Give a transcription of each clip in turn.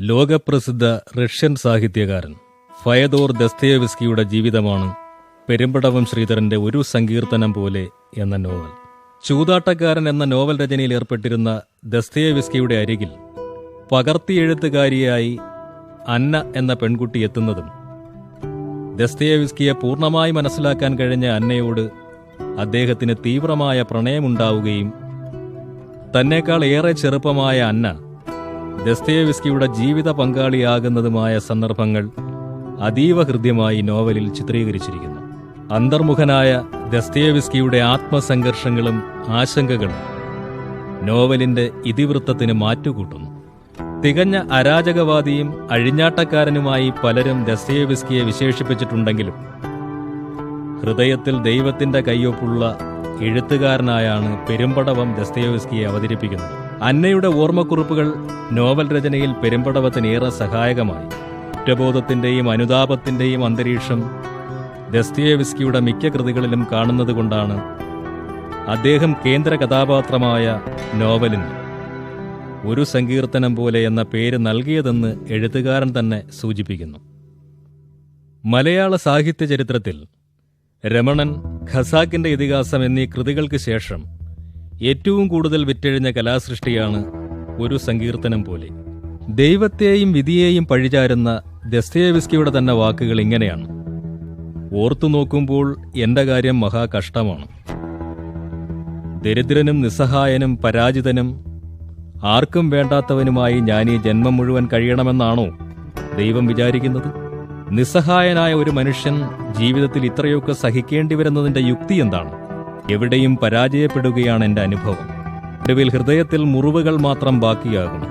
ലോകപ്രസിദ്ധ Russian സാഹിത്യകാരൻ ഫയദോർ ദസ്തയവിസ്കിയുടെ ജീവിതമാണ് പെരുമ്പടവം ശ്രീധരന്റെ ഒരു സങ്കീർത്തനം പോലെ എന്ന നോവൽ. ചൂതാട്ടക്കാരൻ എന്ന നോവൽ രചനയിൽ ഏർപ്പെട്ടിരുന്ന ദസ്തയവിസ്കിയുടെ അരികിൽ പകർത്തിയെഴുത്തുകാരിയായി അന്ന എന്ന പെൺകുട്ടി എത്തുന്നതും ദസ്തയവിസ്കിയെ പൂർണമായി മനസ്സിലാക്കാൻ കഴിഞ്ഞ അന്നയോട് അദ്ദേഹത്തിന് തീവ്രമായ പ്രണയമുണ്ടാവുകയും തന്നെക്കാൾ ഏറെ ചെറുപ്പമായ അന്ന ദസ്തയേവിസ്കിയുടെ ജീവിത പങ്കാളിയാകുന്നതുമായ സന്ദർഭങ്ങൾ അതീവ ഹൃദ്യമായി നോവലിൽ ചിത്രീകരിച്ചിരിക്കുന്നു. അന്തർമുഖനായ ദസ്തേവിസ്കിയുടെ ആത്മസംഘർഷങ്ങളും ആശങ്കകളും നോവലിന്റെ ഇതിവൃത്തത്തിന് മാറ്റുകൂട്ടുന്നു. തികഞ്ഞ അരാജകവാദിയും അഴിഞ്ഞാട്ടക്കാരനുമായി പലരും ദസ്തേവിസ്കിയെ വിശേഷിപ്പിച്ചിട്ടുണ്ടെങ്കിലും ഹൃദയത്തിൽ ദൈവത്തിന്റെ കയ്യൊപ്പുള്ള എഴുത്തുകാരനായാണ് പെരുമ്പടവം ദസ്തേവിസ്കിയെ അവതരിപ്പിക്കുന്നത്. അന്നയുടെ ഓർമ്മക്കുറിപ്പുകൾ നോവൽ രചനയിൽ പെരുമ്പടവത്തിന് ഏറെ സഹായകമായി. കുറ്റബോധത്തിന്റെയും അനുതാപത്തിന്റെയും അന്തരീക്ഷം ദസ്തിയവിസ്കിയുടെ മിക്ക കൃതികളിലും കാണുന്നതുകൊണ്ടാണ് അദ്ദേഹം കേന്ദ്ര കഥാപാത്രമായ നോവലിന് ഒരു സങ്കീർത്തനം പോലെ എന്ന പേര് നൽകിയതെന്ന് എഴുത്തുകാരൻ തന്നെ സൂചിപ്പിക്കുന്നു. മലയാള സാഹിത്യ ചരിത്രത്തിൽ രമണൻ ഖസാക്കിന്റെ ഇതിഹാസം എന്നീ കൃതികൾക്ക് ശേഷം ഏറ്റവും കൂടുതൽ വിറ്റഴിഞ്ഞ കലാസൃഷ്ടിയാണ് ഒരു സങ്കീർത്തനം പോലെ. ദൈവത്തെയും വിധിയെയും പഴിചാരുന്ന ദസ്തയേവിസ്കിയുടെ തന്നെ വാക്കുകൾ ഇങ്ങനെയാണ്. ഓർത്തു നോക്കുമ്പോൾ എന്റെ കാര്യം മഹാകഷ്ടമാണ് ദരിദ്രനും നിസ്സഹായനും പരാജിതനും ആർക്കും വേണ്ടാത്തവനുമായി ഞാൻ ഈ ജന്മം മുഴുവൻ കഴിയണമെന്നാണോ ദൈവം വിചാരിക്കുന്നത്? നിസ്സഹായനായ ഒരു മനുഷ്യൻ ജീവിതത്തിൽ ഇത്രയൊക്കെ സഹിക്കേണ്ടി വരുന്നതിന്റെ യുക്തി എന്താണ്? എവിടെയും പരാജയപ്പെടുകയാണ് എന്റെ അനുഭവം. ഒടുവിൽ ഹൃദയത്തിൽ മുറിവുകൾ മാത്രം ബാക്കിയാകും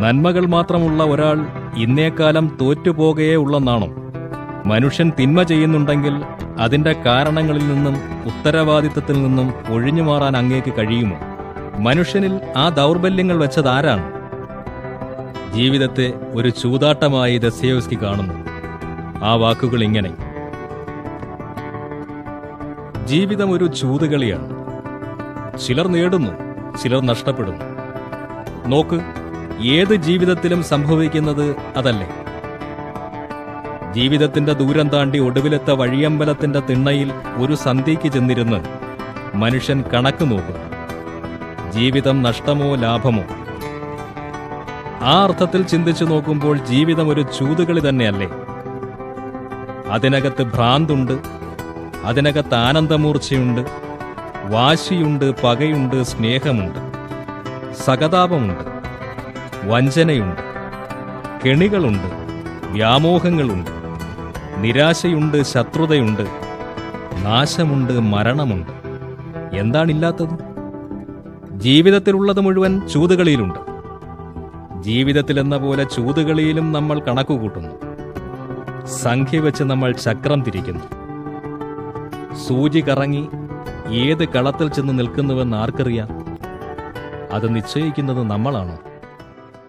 നന്മകൾ മാത്രമുള്ള ഒരാൾ ഇന്നേക്കാലം തോറ്റുപോകയേ ഉള്ളെന്നാണോ? മനുഷ്യൻ തിന്മ ചെയ്യുന്നുണ്ടെങ്കിൽ അതിന്റെ കാരണങ്ങളിൽ നിന്നും ഉത്തരവാദിത്തത്തിൽ നിന്നും ഒഴിഞ്ഞു മാറാൻ അങ്ങേക്ക് കഴിയുമോ? മനുഷ്യനിൽ ആ ദൗർബല്യങ്ങൾ വെച്ചത് ആരാണ്? ജീവിതത്തെ ഒരു ചൂതാട്ടമായി ദസ്യേവ്സ്കി കാണുന്നു. ആ വാക്കുകൾ ഇങ്ങനെ. ജീവിതം ഒരു ചൂതുകളിയാണ് ചിലർ നേടുന്നു ചിലർ നഷ്ടപ്പെടുന്നു. നോക്ക് ഏത് ജീവിതത്തിലും സംഭവിക്കുന്നത് അതല്ലേ? ജീവിതത്തിന്റെ ദൂരം താണ്ടി ഒടുവിലത്തെ വഴിയമ്പലത്തിന്റെ തിണ്ണയിൽ ഒരു സന്ധ്യയ്ക്ക് ചെന്നിരുന്ന് മനുഷ്യൻ കണക്ക് നോക്കും. ജീവിതം നഷ്ടമോ ലാഭമോ? ആ അർത്ഥത്തിൽ ചിന്തിച്ചു നോക്കുമ്പോൾ ജീവിതം ഒരു ചൂതുകളി തന്നെയല്ലേ? അതിനകത്ത് ഭ്രാന്തുണ്ട് അതിനകത്ത് ആനന്ദമൂർച്ചയുണ്ട് വാശിയുണ്ട് പകയുണ്ട് സ്നേഹമുണ്ട് സഹതാപമുണ്ട് വഞ്ചനയുണ്ട് കെണികളുണ്ട് വ്യാമോഹങ്ങളുണ്ട് നിരാശയുണ്ട് ശത്രുതയുണ്ട് നാശമുണ്ട് മരണമുണ്ട്. എന്താണില്ലാത്തത്? ജീവിതത്തിലുള്ളത് മുഴുവൻ ചൂതുകളിയിലുണ്ട്. ജീവിതത്തിലെന്ന പോലെ ചൂതുകളിയിലും നമ്മൾ കണക്കുകൂട്ടുന്നു. സംഖ്യ വെച്ച് നമ്മൾ ചക്രം തിരിക്കുന്നു. സൂചി കറങ്ങി ഏത് കളത്തിൽ ചെന്ന് നിൽക്കുന്നുവെന്ന് ആർക്കറിയാം? അത് നിശ്ചയിക്കുന്നത് നമ്മളാണോ?